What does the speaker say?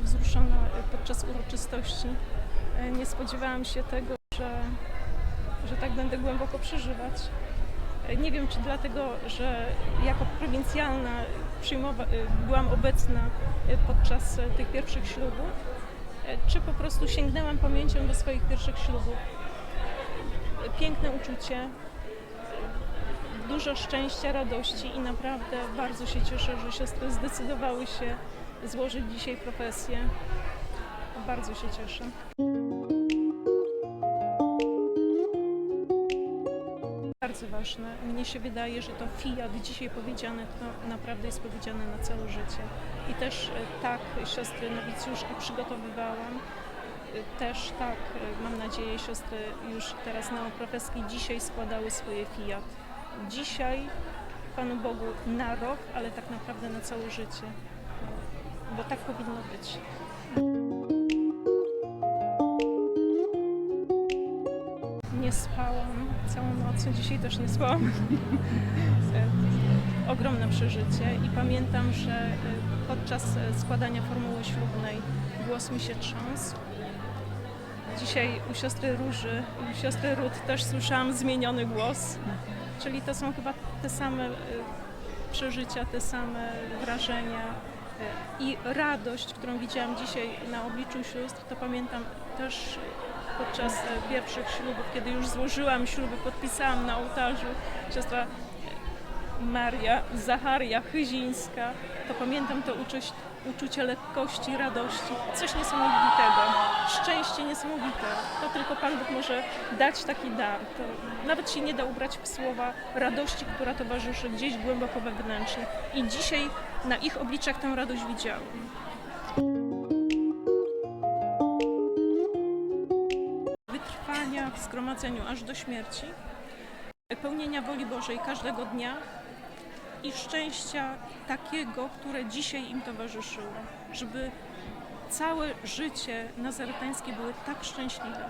wzruszona e, podczas uroczystości. E, Nie spodziewałam się tego, że, że tak będę głęboko przeżywać. E, Nie wiem, czy dlatego, że jako prowincjalna e, byłam obecna e, podczas tych pierwszych ślubów, e, czy po prostu sięgnęłam pamięcią do swoich pierwszych ślubów. Piękne uczucie, dużo szczęścia, radości i naprawdę bardzo się cieszę, że siostry zdecydowały się złożyć dzisiaj profesję. Bardzo się cieszę. Bardzo ważne. Mnie się wydaje, że to fiat dzisiaj powiedziane to naprawdę jest powiedziane na całe życie. I też e, tak siostry nowicjuszki przygotowywałam. E, Też tak, e, mam nadzieję, siostry już teraz neoprofeski dzisiaj składały swoje fiat. Dzisiaj Panu Bogu na rok, ale tak naprawdę na całe życie. Bo tak powinno być. Nie spałam całą noc, dzisiaj też nie spałam. Ogromne przeżycie i pamiętam, że e, podczas e, składania formuły ślubnej głos mi się trząsł. Dzisiaj u siostry Róży u siostry Rut też słyszałam zmieniony głos, czyli to są chyba te same e, przeżycia, te same wrażenia i radość, którą widziałam dzisiaj na obliczu sióstr, to pamiętam też podczas e, pierwszych ślubów, kiedy już złożyłam śluby, podpisałam na ołtarzu siostra Maria Zacharia Chyzińska, to pamiętam to uczuć, uczucie lekkości, radości, coś niesamowitego, szczęście niesamowite. To tylko Pan Bóg może dać taki dar. To nawet się nie da ubrać w słowa radości, która towarzyszy gdzieś głęboko wewnętrznie. I dzisiaj na ich obliczach tę radość widziałam. Wytrwania w zgromadzeniu aż do śmierci, pełnienia woli Bożej każdego dnia i szczęścia takiego, które dzisiaj im towarzyszyło, żeby całe życie nazaretańskie były tak szczęśliwe.